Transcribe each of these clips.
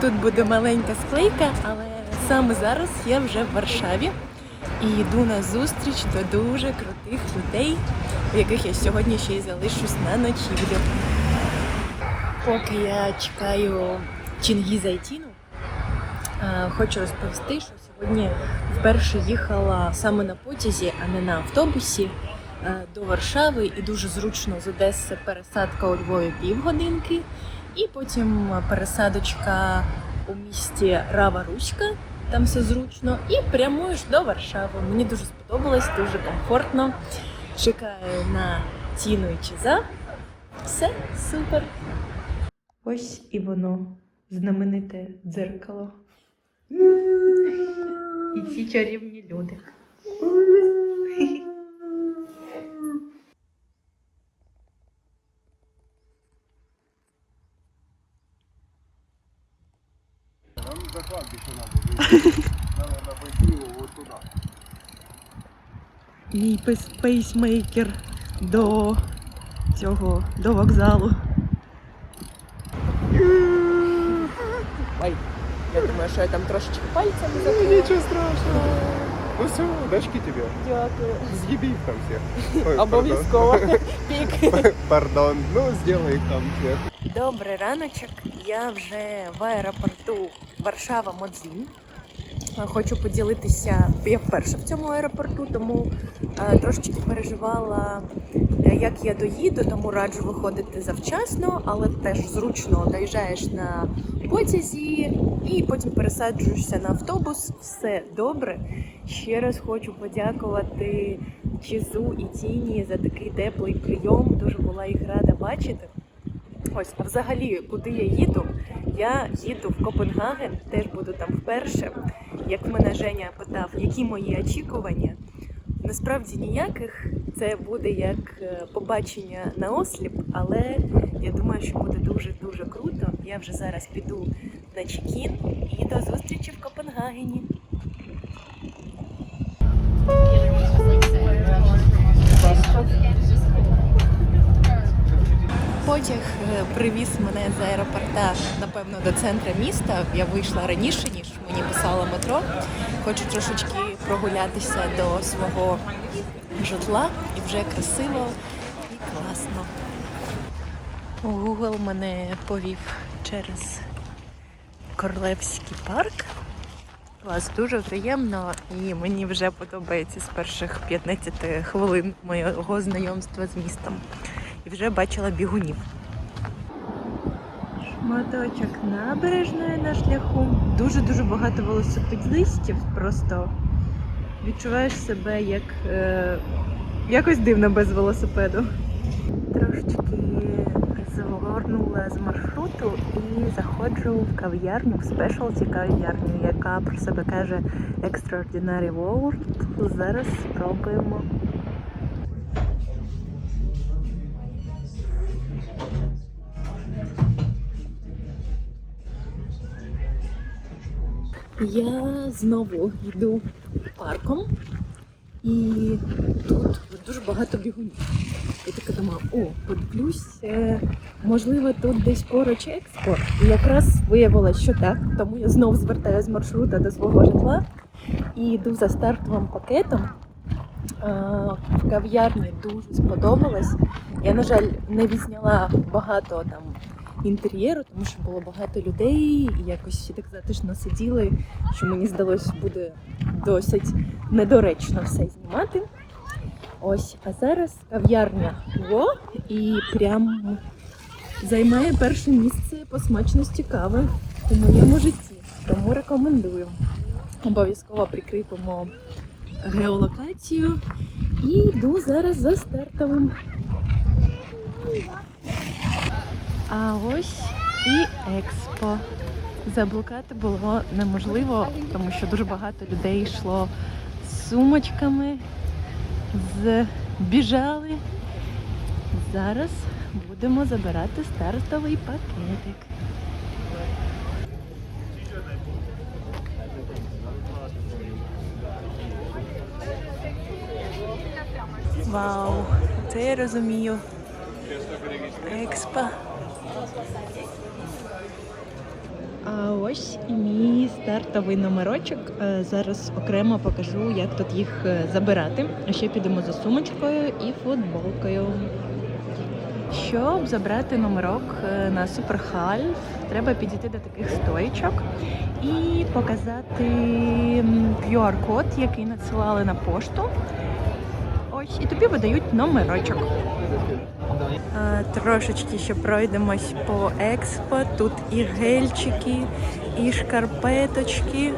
тут буде маленька склейка, але саме зараз я вже в Варшаві і йду на зустріч до дуже крутих людей, у яких я сьогодні ще й залишусь на ночівлю. Поки я чекаю Чингіза і хочу розповісти, що сьогодні вперше їхала саме на потязі, а не на автобусі до Варшави, і дуже зручно з Одеси пересадка у Львові півгодинки, і потім пересадочка у місті Рава Руська, там все зручно, і прямуєш до Варшави. Мені дуже сподобалось, дуже комфортно. Чекаю на Тіну і Чиза. Все супер. Ось і воно, знамените дзеркало. І ці чарівні люди. кладбище надо. Надо вот туда. Мій пейсмейкер до цього, до вокзалу. Ой, я думаю, що я там трошечки пальцями закрила. Ничего страшного. Ну все, дашки тебе. Дякую. Съеби их там всех. Ой, Обов'язково. Пік. Пардон. Ну, сделай их там всех. Добрий раночок. Я вже в аеропорту Варшава Модзін. Хочу поділитися. Я вперше в цьому аеропорту, тому е, трошечки переживала, е, як я доїду, тому раджу виходити завчасно, але теж зручно доїжджаєш на потязі і потім пересаджуєшся на автобус. Все добре. Ще раз хочу подякувати Чізу і Тіні за такий теплий прийом. Дуже була їх рада бачити. Ось, а взагалі, куди я їду? Я їду в Копенгаген, теж буду там вперше. Як мене Женя питав, які мої очікування, насправді ніяких. Це буде як е, побачення на осліп, але я думаю, що буде дуже дуже круто. Я вже зараз піду на чекін і до зустрічі в Копенгагені. Потяг е, привіз мене з аеропорта, напевно, до центру міста. Я вийшла раніше, ніж мені писало метро. Хочу трошечки прогулятися до свого житла і вже красиво і класно. Google мене повів через Королевський парк. Клас, дуже приємно і мені вже подобається з перших 15 хвилин моєго знайомства з містом. Вже бачила бігунів. Шматочок набережної на шляху. Дуже-дуже багато велосипедистів. Просто відчуваєш себе як е, якось дивно без велосипеду. Трошечки згорнула з маршруту і заходжу в кав'ярню, в спешалті кав'ярню, яка про себе каже Extraordinary World. Зараз спробуємо. Я знову йду парком, і тут дуже багато бігунів. Я така думаю, о, подивлюсь, е, можливо, тут десь поруч експо. І якраз виявилось, що так. Тому я знову звертаю з маршрута до свого житла і йду за стартовим пакетом. Е, В кав'ярні дуже сподобалось. Я, на жаль, не відзняла багато там інтер'єру, тому що було багато людей, і якось так затишно сиділи, що мені здалося буде досить недоречно все знімати. Ось, а зараз кав'ярня Во і прям займає перше місце по смачності кави у моєму житті. Тому рекомендую. Обов'язково прикріпимо геолокацію і йду зараз за стартовим. А ось і експо. Заблукати було неможливо, тому що дуже багато людей йшло з сумочками, з біжали. Зараз будемо забирати стартовий пакетик. Вау, це я розумію. Експо. А ось і мій стартовий номерочок. Е, Зараз окремо покажу, як тут їх е, забирати. А ще підемо за сумочкою і футболкою. Щоб забрати номерок е, на Суперхаль, треба підійти до таких стоїчок і показати QR-код, який надсилали на пошту. Ось, і тобі видають номерочок. Е, Трошечки ще пройдемось по експо. Тут і гельчики, і шкарпеточки,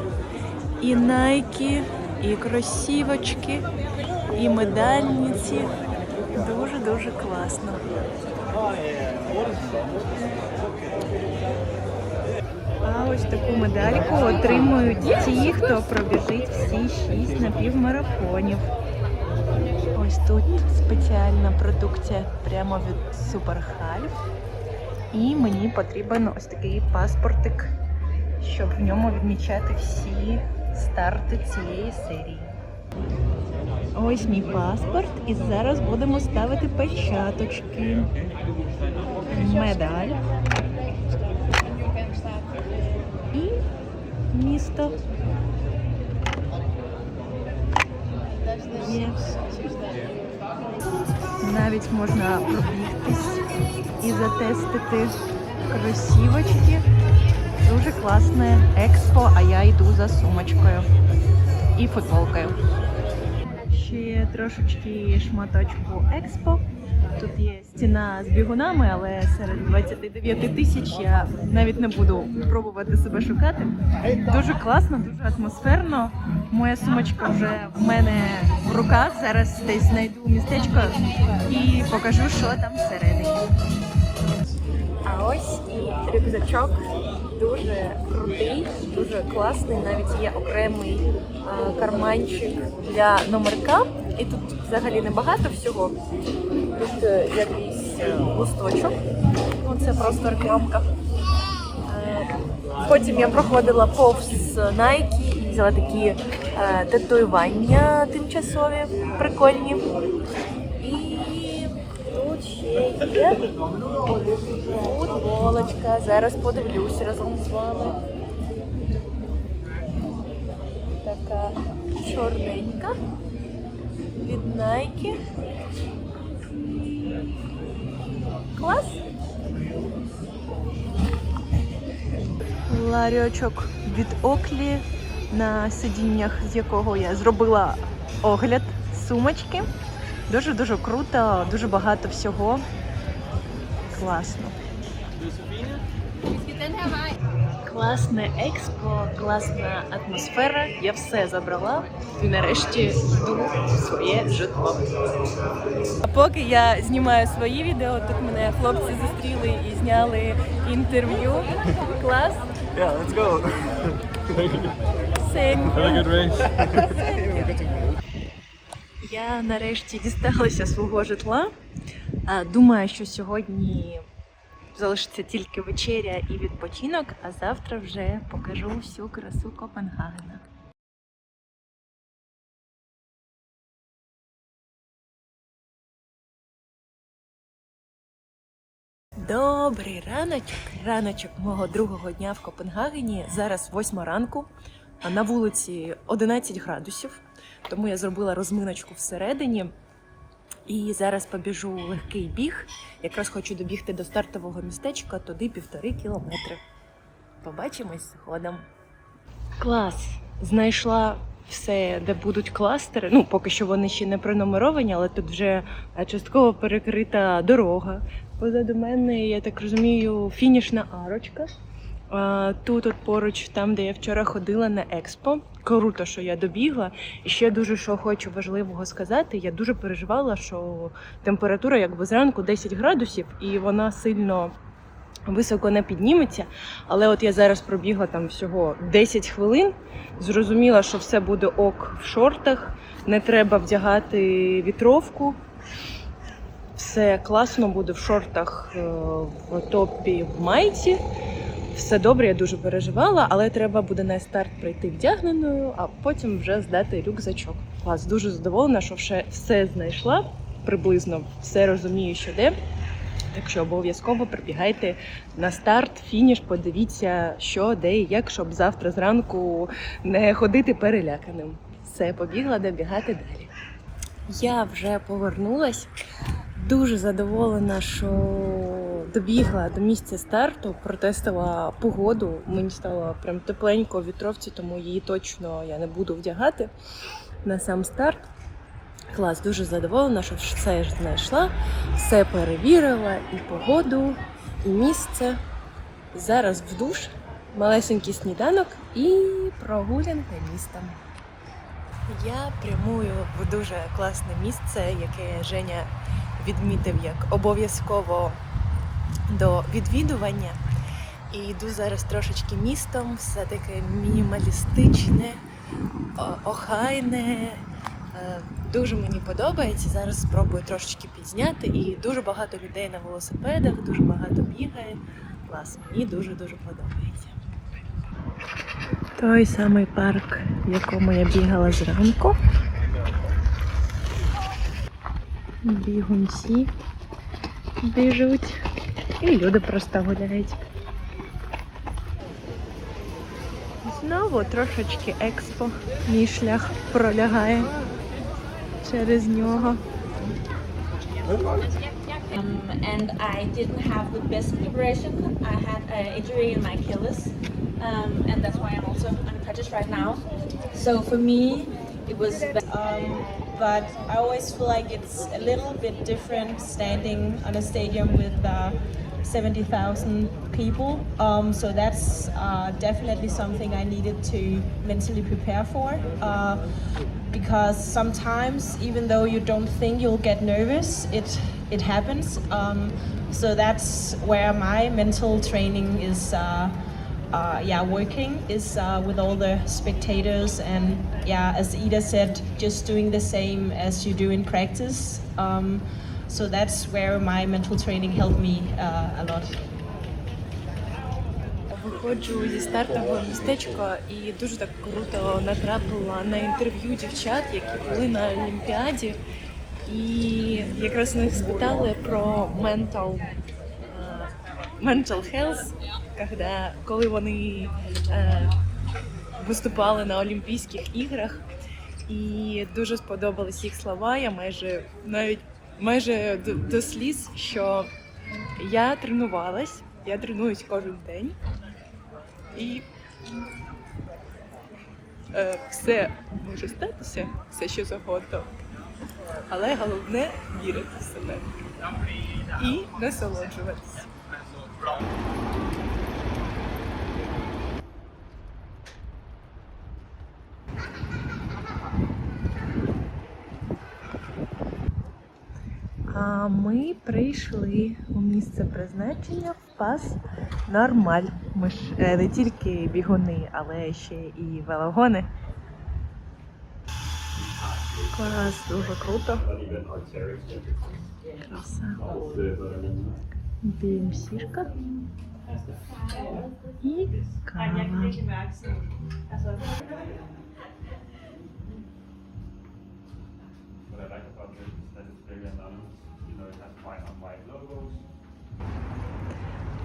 і найки, і кросівочки, і медальниці. Дуже-дуже класно. А ось таку медальку отримують ті, хто пробіжить всі шість напівмарафонів. Ось тут спеціальна продукція прямо від Суперхальф. І мені потрібен ось такий паспортик, щоб в ньому відмічати всі старти цієї серії. Ось мій паспорт, і зараз будемо ставити печаточки. Медаль. І місто. Є. Навіть можна пробігтись і затестити кросівочки. Дуже класне експо, а я йду за сумочкою і футболкою. Ще трошечки шматочку експо. Тут є стіна з бігунами, але серед 29 тисяч я навіть не буду пробувати себе шукати. Дуже класно, дуже атмосферно. Моя сумочка вже в мене в руках. Зараз десь знайду містечко і покажу, що там всередині. А ось і рюкзачок дуже крутий, дуже класний. Навіть є окремий е, карманчик для номерка. І тут взагалі небагато всього. Тут е, якийсь е, листочок. Ну, це просто рекламка. Е, Потім я проходила повз Nike і взяла такі татуювання тимчасові, прикольні. І тут ще є футболочка. Зараз подивлюсь разом з вами. Така чорненька від Nike. Клас. Ларіочок від Оклі, на сидіннях з якого я зробила огляд сумочки. Дуже-дуже круто, дуже багато всього. Класно. Класне експо, класна атмосфера. Я все забрала і нарешті йду в своє житло. А поки я знімаю свої відео, тут мене хлопці зустріли і зняли інтерв'ю. Клас. Yeah, let's go. Have a good race. Я нарешті дісталася свого житла. Думаю, що сьогодні залишиться тільки вечеря і відпочинок, а завтра вже покажу всю красу Копенгагена. Добрий раночок, раночок мого другого дня в Копенгагені. Зараз восьма ранку, а на вулиці 11 градусів. Тому я зробила розминочку всередині. І зараз побіжу легкий біг. Якраз хочу добігти до стартового містечка, туди півтори кілометри. Побачимось згодом. Клас! Знайшла все, де будуть кластери. Ну, поки що вони ще не пронумеровані, але тут вже е, частково перекрита дорога. Позаду мене, я так розумію, фінішна арочка. Тут от поруч, там, де я вчора ходила на експо. Круто, що я добігла. І ще дуже що хочу важливого сказати. Я дуже переживала, що температура якби зранку 10 градусів, і вона сильно високо не підніметься. Але от я зараз пробігла там всього 10 хвилин. Зрозуміла, що все буде ок в шортах, не треба вдягати вітровку. Все класно буде в шортах, е, в топі, в майці. Все добре, я дуже переживала, але треба буде на старт прийти вдягненою, а потім вже здати рюкзачок. Клас, дуже задоволена, що вже все знайшла приблизно, все розумію, що де. Так що обов'язково прибігайте на старт, фініш, подивіться, що, де і як, щоб завтра зранку не ходити переляканим. Все, побігла добігати далі. Я вже повернулась. Дуже задоволена, що добігла до місця старту, протестила погоду. Мені стало прям тепленько в вітровці, тому її точно я не буду вдягати на сам старт. Клас, дуже задоволена, що все знайшла, все перевірила, і погоду, і місце. Зараз в душ, малесенький сніданок і прогулянка містом. Я прямую в дуже класне місце, яке Женя відмітив як обов'язково до відвідування. І йду зараз трошечки містом, все таке мінімалістичне, охайне. Е, Дуже мені подобається. Зараз спробую трошечки підзняти. І дуже багато людей на велосипедах, дуже багато бігає. Клас, мені дуже-дуже подобається. Той самий парк, в якому я бігала зранку. Бігунці біжуть. І люди просто гуляють. Знову трошечки експо. Мій шлях пролягає через нього. Um, and I didn't have the best preparation. I had an injury in my Achilles, um, and that's why I'm also uncrutches right now. So for me, it was. Um, but I always feel like it's a little bit different standing on a stadium with uh, 70,000 people. Um, so that's uh, definitely something I needed to mentally prepare for. Uh, because sometimes, even though you don't think you'll get nervous, it it happens. Um, so that's where my mental training is. Uh, uh, yeah, working is uh, with all the spectators, and yeah, as Ida said, just doing the same as you do in practice. Um, so that's where my mental training helped me uh, a lot. Виходжу зі стартового містечка і дуже так круто натрапила на інтерв'ю дівчат, які були на Олімпіаді. І якраз них спитали про mental, е, mental health, когда, коли вони е, виступали на Олімпійських іграх. І дуже сподобались їх слова. Я майже навіть майже до, до сліз, що я тренувалась, я тренуюсь кожен день. І е, все може статися, все що завгодно. Але головне вірити в себе і насолоджуватися. А ми прийшли у місце призначення в пас Нормаль. Ми ж е, не тільки бігуни, але ще і велогони. Клас, дуже круто. Краса. BMC-шка. І кава.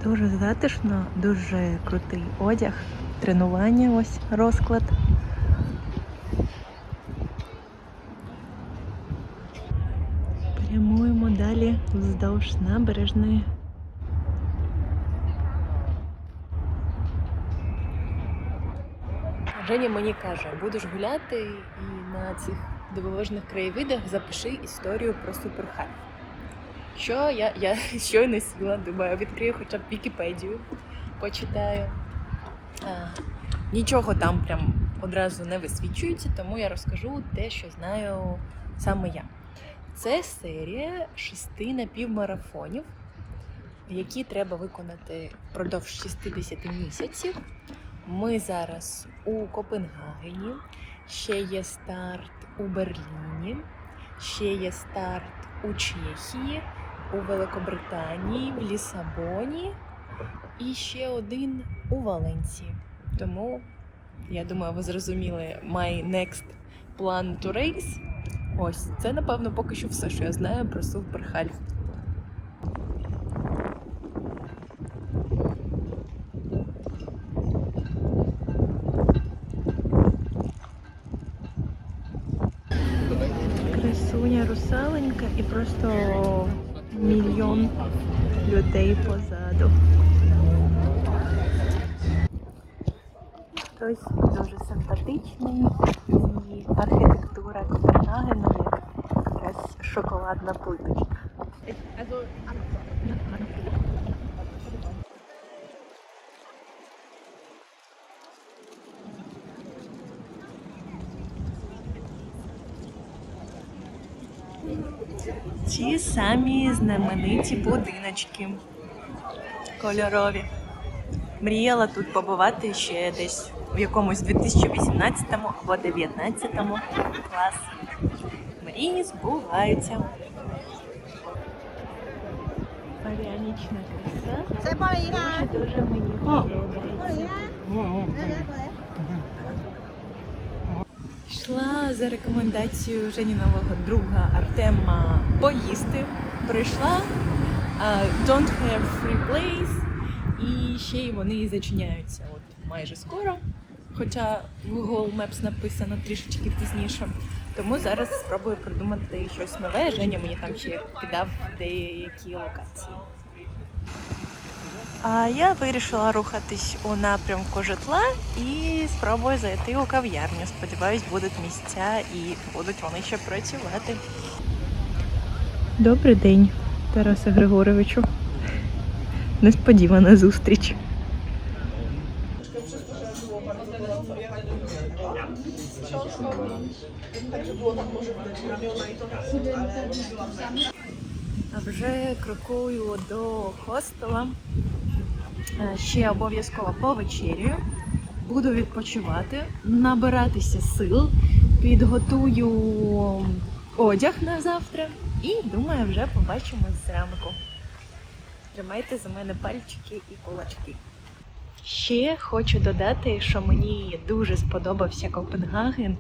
Дуже затишно, дуже крутий одяг. Тренування ось розклад. Прямуємо далі вздовж набережної. Женя мені каже, будеш гуляти і на цих дивовижних краєвидах запиши історію про суперхайп. Що я, я щойно сіла, думаю, відкрию хоча б Вікіпедію, почитаю. А, нічого там прям одразу не висвічується, тому я розкажу те, що знаю саме я. Це серія шести напівмарафонів, які треба виконати впродовж 60 місяців. Ми зараз у Копенгагені, ще є старт у Берліні, ще є старт у Чехії, у Великобританії, в Лісабоні і ще один у Валенці. Тому, я думаю, ви зрозуміли my next plan to race. Ось, це, напевно, поки що все, що я знаю про Суперхальф. Красуня русаленька і просто мільйон людей позаду. Хтось дуже симпатичний і архітектура Копенгагену як якась шоколадна плиточка. Ті самі знамениті будиночки кольорові. Мріяла тут побувати ще десь в якомусь 2018 або 2019 клас. Мрії збуваються. Паріанічна краса. Дуже дуже мені подобається. Йшла за рекомендацією Женінового друга Артема поїсти. Прийшла а, Don't have free place і ще й вони зачиняються от майже скоро. Хоча в Google Maps написано трішечки пізніше. Тому зараз спробую придумати щось нове. Женя мені там ще кидав деякі локації. А я вирішила рухатись у напрямку житла і спробую зайти у кав'ярню. Сподіваюсь, будуть місця і будуть вони ще працювати. Добрий день, Тарасе Григоровичу. Несподівана зустріч. А вже крокую до хостела. Е, Ще обов'язково повечерюю. Буду відпочивати, набиратися сил, підготую одяг на завтра і думаю, вже побачимось зранку. Тримайте за мене пальчики і кулачки. Ще хочу додати, що мені дуже сподобався Копенгаген.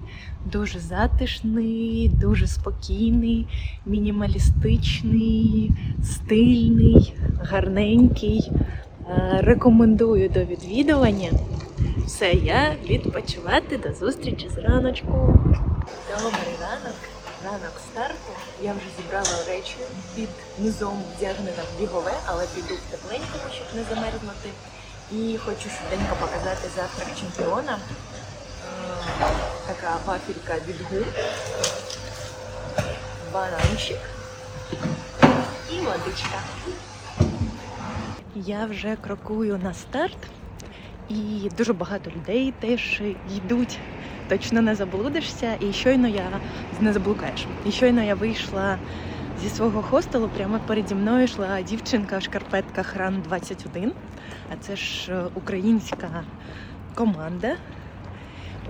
Дуже затишний, дуже спокійний, мінімалістичний, стильний, гарненький. Е, Рекомендую до відвідування. Все, я відпочивати до зустрічі зраночку. Добрий ранок, ранок старту. Я вже зібрала речі під низом вдягнена в бігове, але піду в тепленькому, щоб не замерзнути. І хочу швиденько показати завтрак чемпіона. Е, Така вафелька від гур, бананчик і водичка. Я вже крокую на старт, і дуже багато людей теж йдуть. Точно не заблудишся, і щойно я не заблукаєш. І щойно я вийшла зі свого хостелу, прямо переді мною йшла дівчинка в шкарпетках Ран 21. А це ж е, українська команда.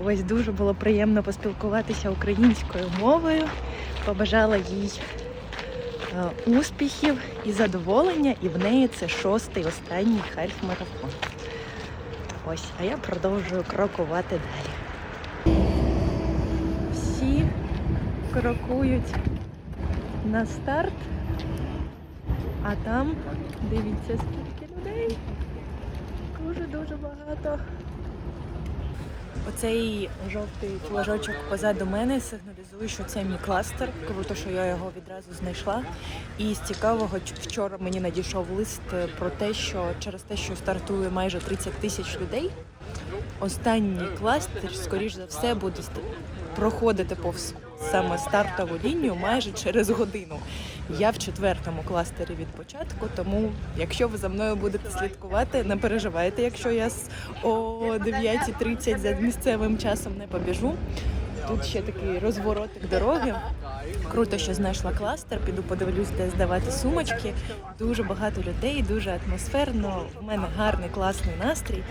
Ось дуже було приємно поспілкуватися українською мовою. Побажала їй успіхів і задоволення, і в неї це шостий останній хальф-марафон. Ось, а я продовжую крокувати далі. Всі крокують на старт, а там дивіться скільки людей. Дуже-дуже багато. Оцей жовтий флажочок позаду мене сигналізує, що це мій кластер. Круто, що я його відразу знайшла. І з цікавого вчора мені надійшов лист про те, що через те, що стартує майже 30 тисяч людей, останній кластер, скоріш за все, буде проходити повз саме стартову лінію майже через годину. Я в четвертому кластері від початку, тому якщо ви за мною будете слідкувати, не переживайте, якщо я о 9.30 за місцевим часом не побіжу. Тут ще такий розворотик дороги. Круто, що знайшла кластер. Піду подивлюсь, де здавати сумочки. Дуже багато людей, дуже атмосферно. У мене гарний класний настрій.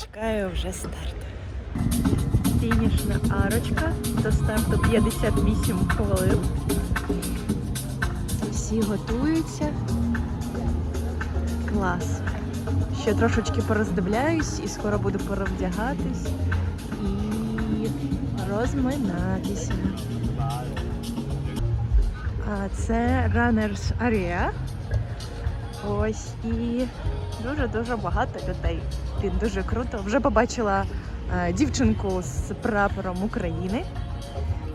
Чекаю вже старт. Фінішна арочка до старту 58 хвилин. Всі готуються. Клас. Ще трошечки пороздивляюсь і скоро буду перевдягатись і розминатися. Це Runners Area. Ось і дуже-дуже багато людей. Він дуже круто. Вже побачила е, дівчинку з прапором України.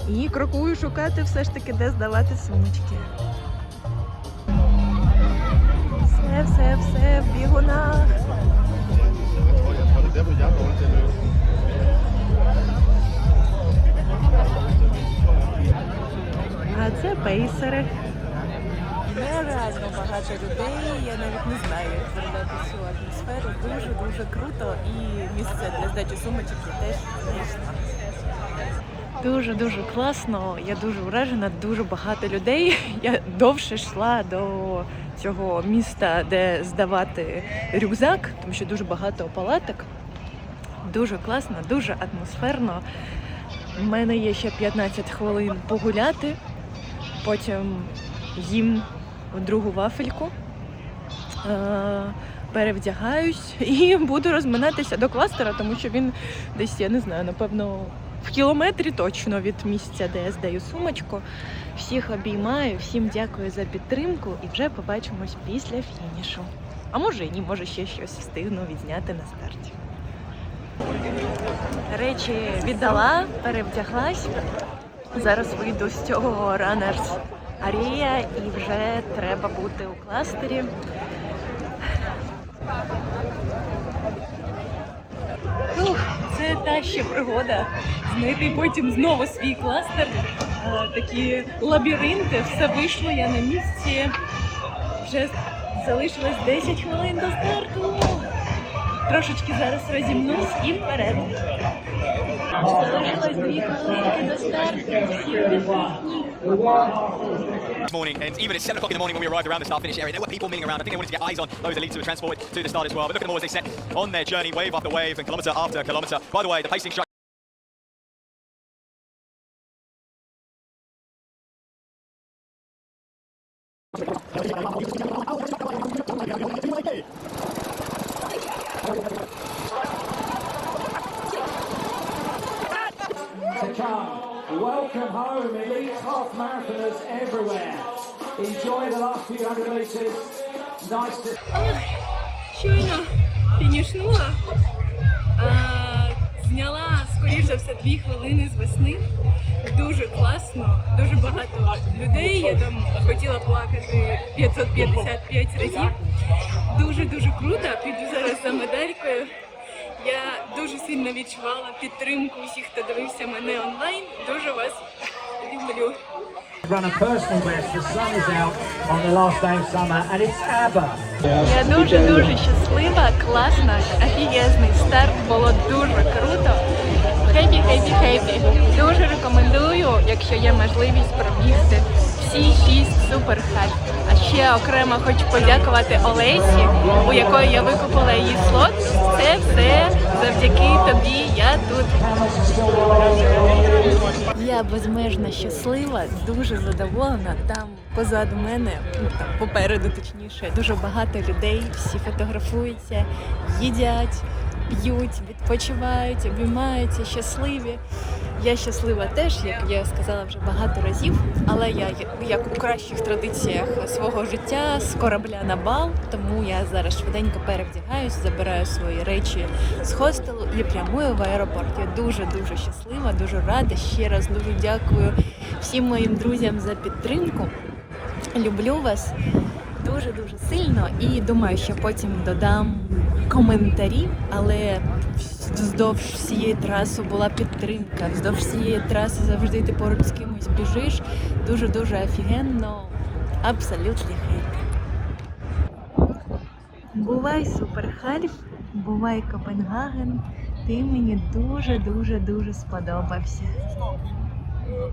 І крокую шукати все ж таки, де здавати сумочки. Все, все, все в бігунах. А це пейсери. Нереально багато людей. Я навіть не знаю, як передати цю атмосферу. Дуже дуже круто. І місце для здачі сумочок я теж знайшла. Дуже дуже класно. Я дуже вражена, дуже багато людей. Я довше йшла до цього міста, де здавати рюкзак, тому що дуже багато палаток. Дуже класно, дуже атмосферно. У мене є ще 15 хвилин погуляти. Потім їм другу вафельку, е, перевдягаюсь і буду розминатися до кластера, тому що він десь, я не знаю, напевно, в кілометрі точно від місця, де я здаю сумочку. Всіх обіймаю, всім дякую за підтримку і вже побачимось після фінішу. А може і ні, може ще щось встигну відзняти на старті. Речі віддала, перевдяглась. Зараз вийду з цього Runners Арія і вже треба бути у кластері. Ух, це та ще пригода. Знайти потім знову свій кластер. Е, Такі лабіринти, все вийшло, я на місці. Вже залишилось 10 хвилин до старту. Трошечки зараз розімнусь і вперед. Залишилось дві хвилинки до старту. Всі присутні. This morning, and even at 7 o'clock in the morning when we arrived around the start finish area, there were people milling around. I think they wanted to get eyes on those elites who were transported to the start as well. But look at them all as they set on their journey, wave after wave and kilometre after kilometre. By the way, the pacing structure. to Щойно фінішнула. Зняла, скоріш за все, дві хвилини з весни. Дуже класно, дуже багато людей. Я там хотіла плакати 555 разів. Дуже-дуже круто. Піду зараз за медалькою. Я дуже сильно відчувала підтримку всіх, хто дивився мене онлайн. Дуже вас люблю. Я дуже дуже щаслива, класно, офігезний старт, було дуже круто. Хепі, хепі, хепі. Дуже рекомендую, якщо є можливість пробігти всі шість супер хайп. А ще окремо хочу подякувати Олесі, у якої я викупила її слот. Це все завдяки тобі. Я тут. Я безмежно щаслива, дуже задоволена. Там позаду мене, ну там попереду точніше, дуже багато людей, всі фотографуються, їдять, п'ють, відпочивають, обіймаються, щасливі. Я щаслива теж, як я сказала вже багато разів, але я як у кращих традиціях свого життя з корабля на бал, тому я зараз швиденько перевдягаюсь, забираю свої речі з хостелу і прямую в аеропорт. Я дуже дуже щаслива, дуже рада. Ще раз дуже дякую всім моїм друзям за підтримку. Люблю вас дуже дуже сильно і думаю, що потім додам коментарі, але вздовж всієї траси була підтримка. Вздовж всієї траси завжди ти поруч з кимось біжиш. Дуже дуже офігенно. Абсолютно хейт. Бувай суперхальф, бувай Копенгаген. Ти мені дуже дуже дуже сподобався.